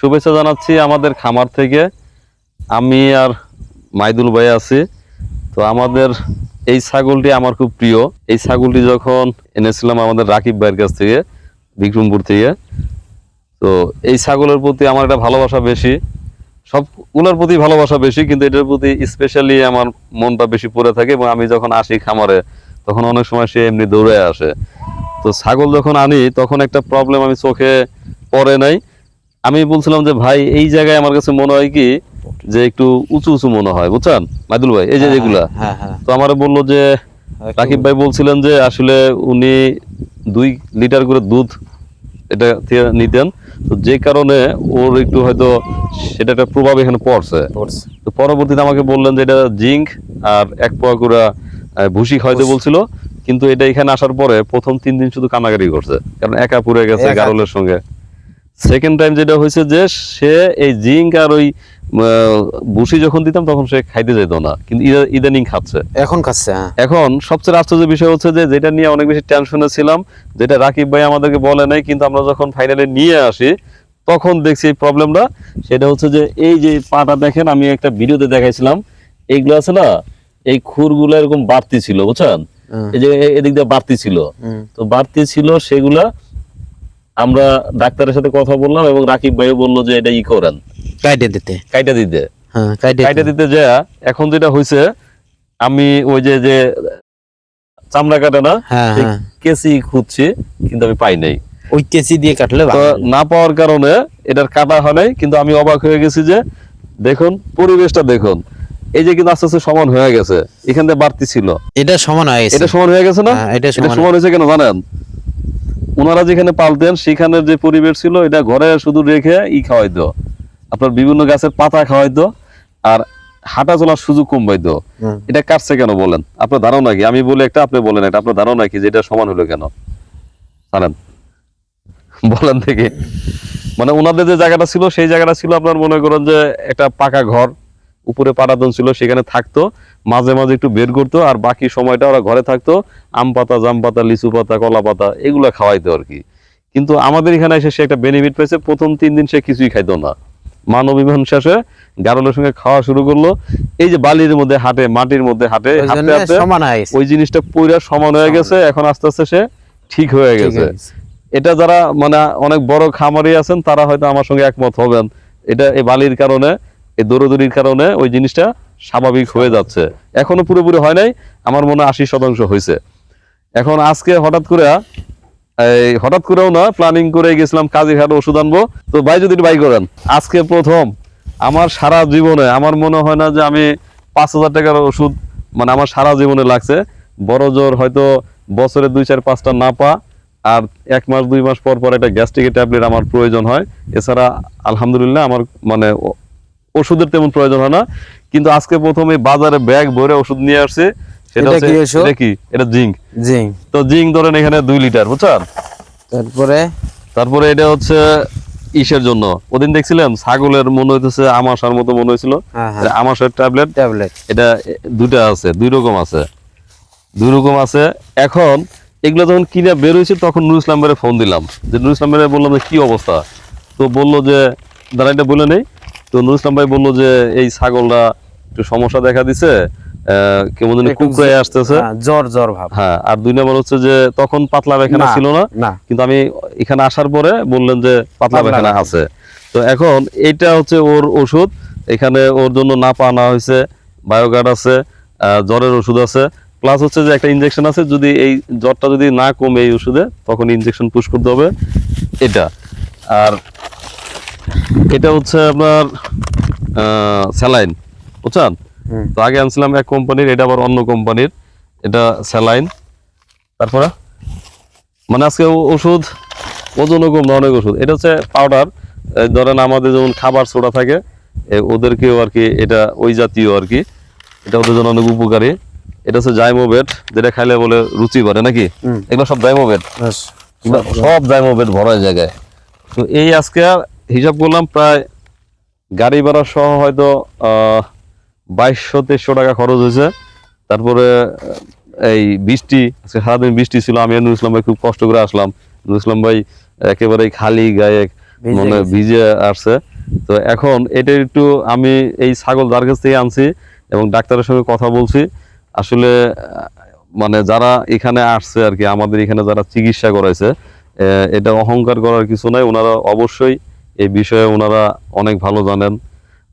শুভেচ্ছা জানাচ্ছি আমাদের খামার থেকে। আমি আর মাইদুল ভাই আছি। তো আমাদের এই ছাগলটি আমার খুব প্রিয়। এই ছাগলটি যখন এনেছিলাম আমাদের রাকিব ভাইয়ের কাছ থেকে, বিক্রমপুর থেকে। তো এই ছাগলের প্রতি আমার একটা ভালোবাসা বেশি। সবগুলোর প্রতি ভালোবাসা বেশি, কিন্তু এটার প্রতি স্পেশালি আমার মনটা বেশি পড়ে থাকে এবং আমি যখন আসি খামারে, তখন অনেক সময় সে এমনি দৌড়ে আসে। তো ছাগল যখন আনি, তখন একটা প্রবলেম আমি চোখে পড়ে নাই। আমি বলছিলাম যে ভাই এই জায়গায় আমার কাছে মনে হয় কি যে একটু উঁচু উঁচু মনে হয় বুঝছেন? মাইদুল ভাই এই যে যেগুলা। হ্যাঁ হ্যাঁ তো আমার বলল যে রাকিব ভাই বলছিলেন যে আসলে উনি দুই লিটার করে দুধ এটা নিতেন। তো যে কারণে ওর একটু হয়তো সেটা একটা প্রভাব এখানে পড়ছে। তো পরবর্তীতে আমাকে বললেন যে এটা জিঙ্ক আর এক পোয়া করে ভুসি খাইতে বলছিল। কিন্তু এটা এখানে আসার পরে প্রথম তিন দিন শুধু কানাকারি করছে। কারণ একা পুড়ে গেছে। গারলের সঙ্গে। সেকেন্ড টাইম যেটা হয়েছে যে সে এই জিঙ্ক আর ওই ভুসি যখন দিতাম তখন সে খাইতে যেত না কিন্তু ইদানিং খাচ্ছে। এখন খাচ্ছে হ্যাঁ। এখন সবচেয়ে আশ্চর্য বিষয় হচ্ছে যে যেটা নিয়ে অনেক বেশি টেনশনে ছিলাম যেটা রাকিব ভাই আমাদেরকে বলে নাই কিন্তু আমরা যখন ফাইনালে নিয়ে আসি তখন দেখছি এই প্রবলেমটা সেটা হচ্ছে যে এই যে পাটা দেখেন আমি একটা ভিডিওতে দেখাইছিলাম এইগুলো আছে না এই খুরগুলো এরকম বাড়তি ছিল বুঝছেন? এই যে এদিক দিয়ে বাড়তি ছিল। তো বাড়তি ছিল সেগুলা আমরা ডাক্তারের সাথে কথা বললাম এবং রাকিব ভাইও বলল যে এটা ই করেন। কাইটে দিতে। কাইটা দিতে। হ্যাঁ কাইটা দিতে। যা এখন যেটা হয়েছে আমি ওই যে যে চামড়া কাটে না হ্যাঁ হ্যাঁ। কেসি খুঁজছি কিন্তু আমি পাই নাই। ওই কেসি দিয়ে কাটলে না পাওয়ার কারণে এটার কাটা হয় নাই কিন্তু আমি অবাক হয়ে গেছি যে দেখুন পরিবেশটা দেখুন। এই যে কিন্তু আস্তে আস্তে সমান হয়ে গেছে এখান থেকে বাড়তি ছিল। এটা সমান হয়ে গেছে। এটা সমান হয়ে গেছে না? হ্যাঁ, এটা সমান হয়েছে কেন জানেন? ওনারা যেখানে পালতেন সেখানের যে পরিবেশ ছিল এটা ঘরে শুধু রেখে ই খাওয়াইতো। আপনার বিভিন্ন গাছের পাতা খাওয়াইতো আর হাঁটা চলার সুযোগ কমাইতো। হুম। এটা কাটছে কেন বলেন? আপনার ধারণা কি? আমি বলি একটা আপনি বলেন এটা আপনার ধারণা কি যে এটা সমান হলো কেন? জানেন? বলেন থেকে মানে ওনাদের যে জায়গাটা ছিল সেই জায়গাটা ছিল আপনার মনে করেন যে একটা পাকা ঘর উপরে পাটাতন ছিল সেখানে থাকতো। মাঝে মাঝে একটু বের করতো আর বাকি সময়টা ওরা ঘরে থাকতো আম পাতা জাম পাতা লিচু পাতা কলা পাতা এগুলো খাওয়াইতো আর কি। কিন্তু আমাদের এখানে এসে সে একটা বেনিফিট পেয়েছে প্রথম তিন দিন সে কিছুই খাইতো না। মানব বিমান শেষে গারলের সঙ্গে খাওয়া শুরু করল। এই যে বালির মধ্যে হাঁটে মাটির মধ্যে হাঁটে ওই হাঁটতে হাঁটতে সমান গেছে। ওই জিনিসটা পুরা সমান হয়ে গেছে এখন আস্তে আস্তে সে ঠিক হয়ে গেছে। হয়ে গেছে। এটা যারা মানে অনেক বড় খামারি আছেন তারা হয়তো আমার সঙ্গে একমত হবেন। এটা এই বালির কারণে এই দৌড়দৌড়ির কারণে ওই জিনিসটা স্বাভাবিক হয়ে যাচ্ছে। এখনও পুরোপুরি হয় নাই, আমার মনে আশি শতাংশ হয়েছে। এখন আজকে হঠাৎ করে, এই হঠাৎ করেও না প্ল্যানিং করে গেছিলাম কাজী ঘাট ওষুধ আনব। তো ভাই যদি বাই করেন, আজকে প্রথম, আমার সারা জীবনে, আমার মনে হয় না যে আমি পাঁচ হাজার টাকার ওষুধ মানে আমার সারা জীবনে লাগছে। বড় জোর হয়তো বছরে দুই চার পাঁচটা না পা, আর এক মাস, দুই মাস পর পর একটা গ্যাস্ট্রিকের ট্যাবলেট আমার প্রয়োজন হয়। এছাড়া আলহামদুলিল্লাহ আমার মানে ওষুধের তেমন প্রয়োজন হয় না। কিন্তু আজকে প্রথমে বাজারে ব্যাগ ভরে ওষুধ নিয়ে আসছে সেটা হচ্ছে কি এটা কি? এটা জিঙ্ক। তো জিঙ্ক ধরেন এখানে দুই লিটার বুঝছেন? তারপরে? তারপরে এটা হচ্ছে ইসের জন্য। ওদিন ছাগলের মনে হইতেছে আমাশার মতো মনে হয়েছিল। হ্যাঁ হ্যাঁ। আমাশার ট্যাবলেট। ট্যাবলেট। এটা দুইটা আছে দুই রকম আছে। দুই রকম আছে। এখন এগুলো যখন কিনে বের হয়েছে তখন নুর ইসলাম ফোন দিলাম। যে নুর ইসলাম বললাম যে কি অবস্থা? তো বলল যে দাঁড়া এটা বলে নেই। তো নুর ইসলাম ভাই বলল যে এই ছাগলটা একটু সমস্যা দেখা দিছে কেমন যেন কুকড়ে আসতেছে। হ্যাঁ, জ্বর জ্বর ভাব। হ্যাঁ আর দুই নম্বর হচ্ছে যে তখন পাতলা পায়খানা ছিল না না। কিন্তু আমি এখানে আসার পরে বললেন যে পাতলা পাতলা পায়খানা পায়খানা। আছে। তো এখন এইটা হচ্ছে ওর ওষুধ এখানে ওর জন্য হয়েছে বায়োগার্ড আছে জ্বরের ওষুধ আছে প্লাস হচ্ছে যে একটা ইনজেকশন আছে যদি এই জ্বরটা যদি না কমে এই ওষুধে তখন ইনজেকশন পুশ করতে হবে এটা। আর এটা হচ্ছে আপনার স্যালাইন বুঝছেন? তো আগে আনছিলাম এক কোম্পানির এটা আবার অন্য কোম্পানির। এটা স্যালাইন। তারপরে? মানে আজকে ওষুধ ওজনও কম না অনেক ওষুধ। এটা হচ্ছে পাউডার ধরেন আমাদের যেমন খাবার সোডা থাকে ওদেরকেও আর কি এটা ওই জাতীয় আর কি। এটা ওদের জন্য অনেক উপকারী। এটা হচ্ছে জাইমোবেট যেটা খাইলে বলে রুচি বাড়ে নাকি? এগুলো সব জাইমোবেট। সব জাইমোবেট ভরা জায়গায়। তো এই আজকে হিসাব করলাম প্রায় গাড়ি ভাড়া সহ হয়তো বাইশশো তেইশশো টাকা খরচ হয়েছে। তারপরে এই বৃষ্টি আজকে সারাদিন বৃষ্টি ছিল আমি নুর ইসলাম ভাই খুব কষ্ট করে আসলাম। নুর ইসলাম ভাই একেবারে খালি গায়ে মানে ভিজে আসছে। তো এখন এটা একটু আমি এই ছাগল যার কাছ থেকে আনছি এবং ডাক্তারের সঙ্গে কথা বলছি। আসলে মানে যারা এখানে আসছে আর কি আমাদের এখানে যারা চিকিৎসা করাইছে এটা অহংকার করার কিছু নাই। ওনারা অবশ্যই এই বিষয়ে ওনারা অনেক ভালো জানেন।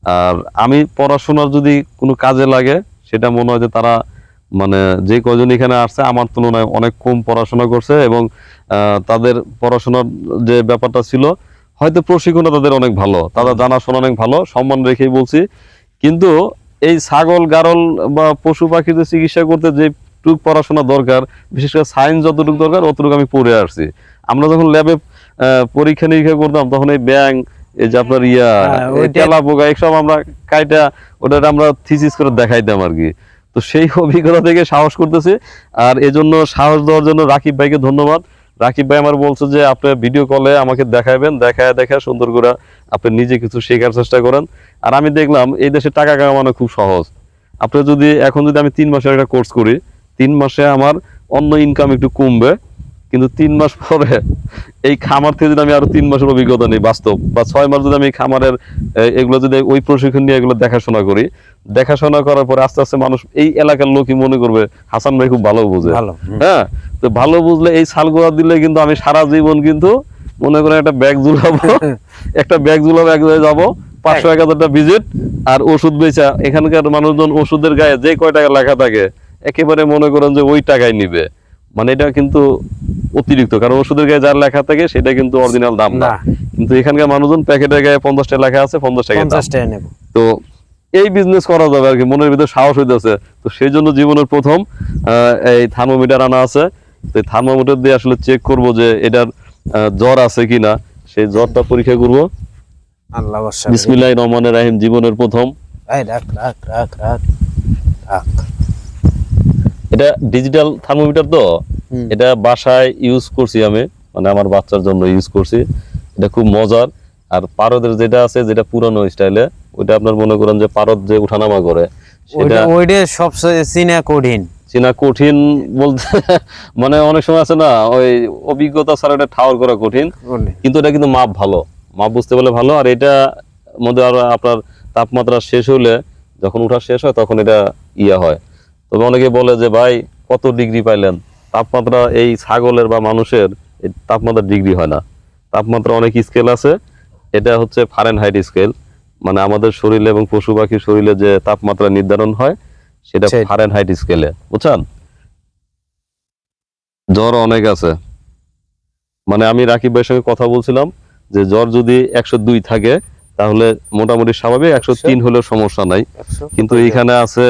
আর আমি পড়াশোনার যদি কোনো কাজে লাগে, সেটা মনে হয় যে তারা মানে যে কজন এখানে আসছে, আমার তুলনায় অনেক কম পড়াশোনা করছে এবং তাদের পড়াশোনার যে ব্যাপারটা ছিল, হয়তো প্রশিক্ষণও তাদের অনেক ভালো তারা জানাশোনা অনেক ভালো, সম্মান রেখেই বলছি। কিন্তু এই ছাগল, গারল বা পশু পাখিদের চিকিৎসা করতে যে টুক পড়াশোনা দরকার, বিশেষ করে সায়েন্স যতটুকু দরকার, অতটুকু আমি পড়ে আসছি। আমরা যখন ল্যাবে পরীক্ষা নিরীক্ষা করতাম তখন এই ব্যাং এই যে আপনার ইয়া হ্যাঁ, তেলা পোকা এইসব আমরা কাইটা ওটা আমরা থিসিস করে দেখাইতাম আর কি। তো সেই অভিজ্ঞতা থেকে সাহস করতেছি আর এজন্য সাহস দেওয়ার জন্য রাকিব ভাইকে ধন্যবাদ। রাকিব ভাই আমার বলছে যে আপনি ভিডিও কলে আমাকে দেখাবেন দেখায় দেখা সুন্দর করে আপনি নিজে কিছু শেখার চেষ্টা করেন। আর আমি দেখলাম এই দেশে টাকা কামানো খুব সহজ। আপনি যদি এখন যদি আমি তিন মাসের একটা কোর্স করি তিন মাসে আমার অন্য ইনকাম একটু কমবে। কিন্তু তিন মাস পরে এই খামার থেকে যদি আমি আরও তিন মাসের অভিজ্ঞতা নিই বাস্তব বা ছয় মাস যদি আমি খামারের এগুলো যদি ওই প্রশিক্ষণ নিয়ে এগুলো দেখাশোনা করি দেখাশোনা করার পরে আস্তে আস্তে মানুষ এই এলাকার লোকই মনে করবে হাসান ভাই খুব ভালো বুঝে। হ্যাঁ তো ভালো বুঝলে এই ছালগোড়া দিলে কিন্তু আমি সারা জীবন কিন্তু মনে করেন একটা ব্যাগ ঝুলাবো একটা ব্যাগ ঝুলাবো এক জায়গায় যাব পাঁচশো এক হাজারটা ভিজিট আর ওষুধ বেচা। এখানকার মানুষজন ওষুধের গায়ে যে কয় টাকা লেখা থাকে একেবারে মনে করেন যে ওই টাকায় নিবে। মানে এটা কিন্তু অতিরিক্ত কারণ ওষুধের গায়ে যার লেখা থাকে সেটা কিন্তু অরিজিনাল দাম না। কিন্তু এখানকার মানুষজন প্যাকেটের গায়ে পঞ্চাশ টাকা লেখা আছে পঞ্চাশ টাকা তো এই বিজনেস করা যাবে আর কি মনের ভিতরে সাহস হইতেছে। তো সেই জন্য জীবনের প্রথম এই থার্মোমিটার আনা আছে। তো এই থার্মোমিটার দিয়ে আসলে চেক করব যে এটার জ্বর আছে কিনা। সেই জ্বরটা পরীক্ষা করব। আল্লাহ বর্ষা বিসমিল্লাহ রহমানের রাহিম জীবনের প্রথম। রাখ রাখ রাখ রাখ রাখ। এটা ডিজিটাল থার্মোমিটার তো? এটা বাসায় ইউজ করছি আমি মানে আমার বাচ্চার জন্য ইউজ করছি। এটা খুব মজার। আর পারদের যেটা আছে যেটা পুরানো স্টাইলে ওইটা আপনার মনে করেন যে পারদ যে উঠানামা করে সেটা ওইটা ওইটা সবচেয়ে চিনা কঠিন। চেনা কঠিন বলতে মানে অনেক সময় আছে না ওই অভিজ্ঞতা ছাড়া এটা ঠাওর করা কঠিন। কিন্তু এটা কিন্তু মাপ ভালো। মাপ বুঝতে পারলে ভালো। আর এটা মধ্যে আর আপনার তাপমাত্রা শেষ হলে যখন উঠা শেষ হয় তখন এটা ইয়া হয়। তবে অনেকে বলে যে ভাই কত ডিগ্রি পাইলেন? তাপমাত্রা এই ছাগলের বা মানুষের এই তাপমাত্রা ডিগ্রি হয় না। তাপমাত্রা অনেক স্কেল আছে। এটা হচ্ছে ফারেনহাইট স্কেল মানে আমাদের শরীরে এবং পশু পাখির শরীরে যে তাপমাত্রা নির্ধারণ হয় সেটা সেটা। ফারেনহাইট স্কেলে বুঝছেন? জ্বর অনেক আছে। মানে আমি রাকিব ভাইয়ের সঙ্গে কথা বলছিলাম যে জ্বর যদি একশো দুই থাকে তাহলে মোটামুটি স্বাভাবিক একশো তিন হলেও সমস্যা নাই। কিন্তু এখানে আছে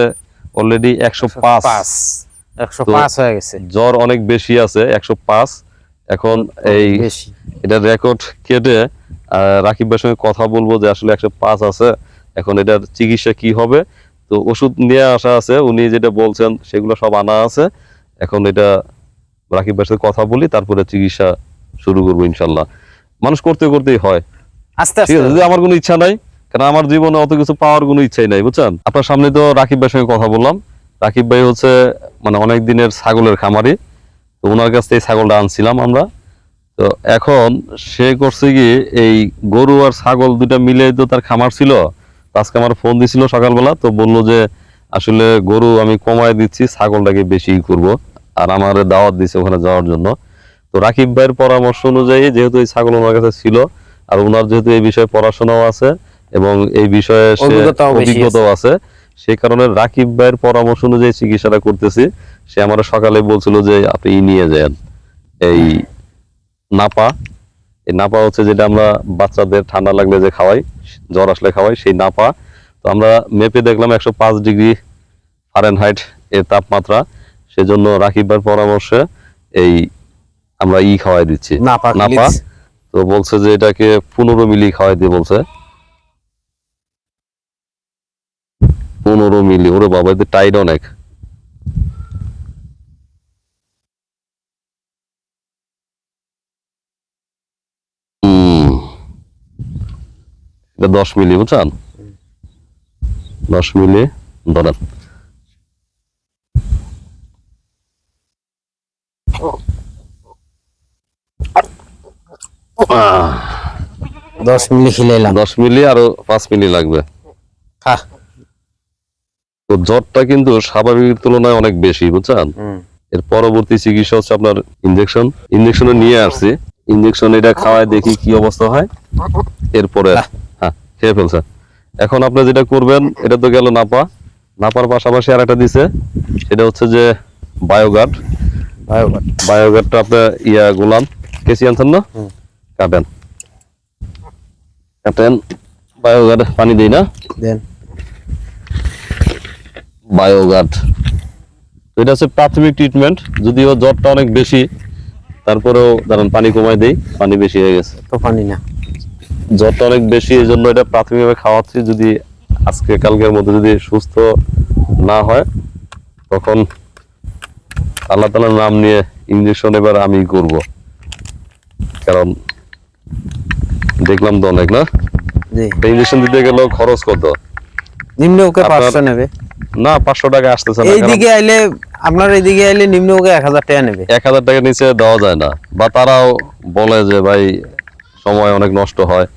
অলরেডি একশো পাঁচ। একশো পাঁচ। হয়ে গেছে। জ্বর অনেক বেশি আছে একশো পাঁচ। এখন এই এটা রেকর্ড কেটে রাকিব ভাইয়ের সঙ্গে কথা বলব যে আসলে একশো পাঁচ আছে। এখন এটার চিকিৎসা কি হবে? তো ওষুধ নিয়ে আসা আছে উনি যেটা বলছেন সেগুলো সব আনা আছে। এখন এটা রাকিব ভাইয়ের সাথে কথা বলি তারপরে চিকিৎসা শুরু করব ইনশাল্লাহ। মানুষ করতে করতেই হয়। আস্তে আস্তে। যদি আমার কোনো ইচ্ছা নাই কারণ আমার জীবনে অত কিছু পাওয়ার কোনো ইচ্ছাই নাই, বুঝছেন? আপনার সামনে তো রাকিব ভাইয়ের সঙ্গে কথা বললাম। রাকিব ভাই হচ্ছে মানে অনেক দিনের ছাগলের খামারি। তো ওনার কাছ থেকে ছাগলটা আনছিলাম আমরা। তো এখন সে করছে কি, এই গরু আর ছাগল দুটা মিলে তো তার খামার ছিল। আজকে আমার ফোন দিছিল সকালবেলা, তো বলল যে, আসলে গরু আমি কমায় দিচ্ছি, ছাগলটাকে বেশি করব। আর আমার দাওয়াত দিছে ওখানে যাওয়ার জন্য। তো রাকিব ভাইয়ের পরামর্শ অনুযায়ী যেহেতু এই ছাগল ওনার কাছে ছিল, আর ওনার যেহেতু এই বিষয়ে পড়াশোনাও আছে এবং এই বিষয়ে সে অভিজ্ঞতাও আছে। সেই কারণে রাকিব ভাইয়ের পরামর্শ অনুযায়ী চিকিৎসাটা করতেছি। সে আমার সকালে বলছিল যে আপনি নিয়ে যান। এই নাপা। এই নাপা হচ্ছে যেটা আমরা বাচ্চাদের ঠান্ডা লাগলে যে খাওয়াই জ্বর আসলে খাওয়াই সেই নাপা। তো আমরা মেপে দেখলাম একশো পাঁচ ডিগ্রি ফারেনহাইট এর তাপমাত্রা। সেজন্য রাকিব ভাইয়ের পরামর্শে এই আমরা ই খাওয়াই দিচ্ছি। নাপা তো বলছে যে এটাকে পনেরো মিলি খাওয়াই দিয়ে বলছে। পনেরো মিলি ওরে বাবা এতে টাইট অনেক। এটা দশ মিলি বুঝছেন? দশ মিলি ধরেন। দশ মিলি খিলাইলাম দশ মিলি আরও পাঁচ মিলি লাগবে। খা। তো জ্বরটা কিন্তু স্বাভাবিকের তুলনায় অনেক বেশি বুঝছেন? এর পরবর্তী চিকিৎসা হচ্ছে আপনার ইনজেকশন ইনজেকশনে নিয়ে আসছি। ইনজেকশন এটা খাওয়ায় দেখি কি অবস্থা হয়। এরপরে হ্যাঁ খেয়ে ফেলছে। এখন আপনি যেটা করবেন এটা তো গেল নাপা। নাপার পাশাপাশি আর একটা দিছে। সেটা হচ্ছে যে বায়োগার্ড বায়োগার্ড বায়োগার্ডটা আপনি ইয়া গোলাম। কেসি আনছেন না। কাটেন কাটেন বায়োগার্ড পানি দিই না? দেন। বায়োগার্ড এটা হচ্ছে প্রাথমিক ট্রিটমেন্ট যদিও জ্বরটা অনেক বেশি তারপরেও দাঁড়ান পানি কমাই দেই পানি বেশি হয়ে গেছে। তো পানি না। জ্বরটা অনেক বেশি এই জন্য এটা প্রাথমিকভাবে খাওয়াচ্ছি যদি আজকে কালকের মধ্যে যদি সুস্থ না হয় তখন আল্লাহ তালার নাম নিয়ে ইঞ্জেকশন এবার আমি করব। কারণ দেখলাম তো অনেক না? ইঞ্জেকশন দিতে গেলেও খরচ কত? নিম্ন ওকে পাঁচশো নেবে। না পাঁচশো টাকা আসতেছে না এইদিকে আইলে আপনার এইদিকে আইলে নিম্ন ওকে এক হাজার টাকা নেবে। এক হাজার টাকার নিচে দেওয়া যায় না। বা তারাও বলে যে ভাই সময় অনেক নষ্ট হয়।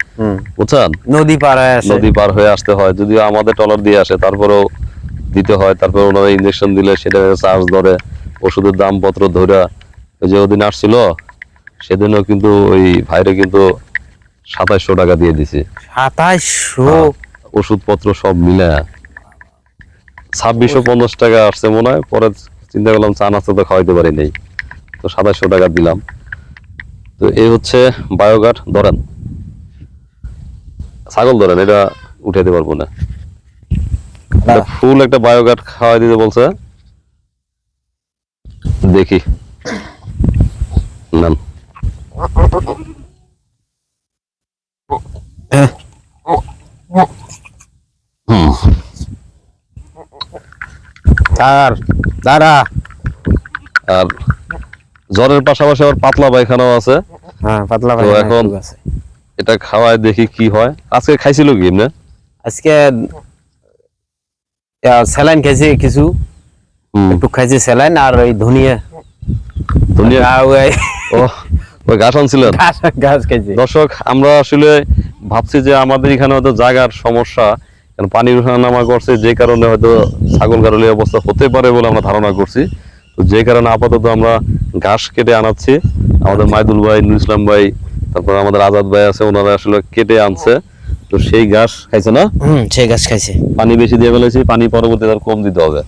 বুঝছেন? নদী পাড়ায় আসে। নদী পার হয়ে আসতে হয়। যদিও আমাদের টলার দিয়ে আসে তারপরেও দিতে হয়। তারপর ওনারা ইঞ্জেকশন দিলে সেটা চার্জ ধরে ওষুধের দাম পত্র ধরে যে ওদিন আসছিল সেদিনও কিন্তু ওই ভাইরে কিন্তু সাতাইশশো টাকা দিয়ে দিছি। সাতাইশশো? ওষুধপত্র সব মিলে ছাব্বিশশো পঞ্চাশ টাকা আসছে মনে হয়। পরে চিন্তা করলাম চা নাস্তা তো খাওয়াইতে পারি নেই। তো সাতাশশো টাকা দিলাম। তো এই হচ্ছে বায়োগার্ড ধরেন। ছাগল ধরেন এটা উঠাইতে পারব না। ফুল একটা বায়োগার্ড খাওয়াই দিতে বলছে। দেখি। নেন। হুম। আর দাঁড়া। আর জ্বরের পাশাপাশি আবার পাতলা পায়খানাও আছে। হ্যাঁ পাতলা তো পায়খানা এখন- আছে। এটা খাওয়ায় দেখি কি হয়। আজকে খাইছিল কি এমনি? আজকে স্যালাইন খাইছি কিছু। হুম, একটু খাইছি স্যালাইন আর ওই ধনিয়া। ধনিয়া? আর ওই ও ওই ঘাস আনছিলেন? ঘাস ঘাস খাইছি। দর্শক আমরা আসলে ভাবছি যে আমাদের এখানে হয়তো জায়গার সমস্যা। কারণ পানির নামা করছে যে কারণে হয়তো ছাগল গারলের অবস্থা হতে পারে বলে আমরা ধারণা করছি। তো যে কারণে আপাতত আমরা ঘাস কেটে আনাচ্ছি। আমাদের মাইদুল ভাই নুর ইসলাম ভাই তারপর আমাদের আজাদ ভাই আছে ওনারা আসলে কেটে আনছে। তো সেই ঘাস খাইছে না? সেই ঘাস খাইছে। পানি বেশি দিয়ে ফেলেছি পানি পরবর্তী আর কম দিতে হবে।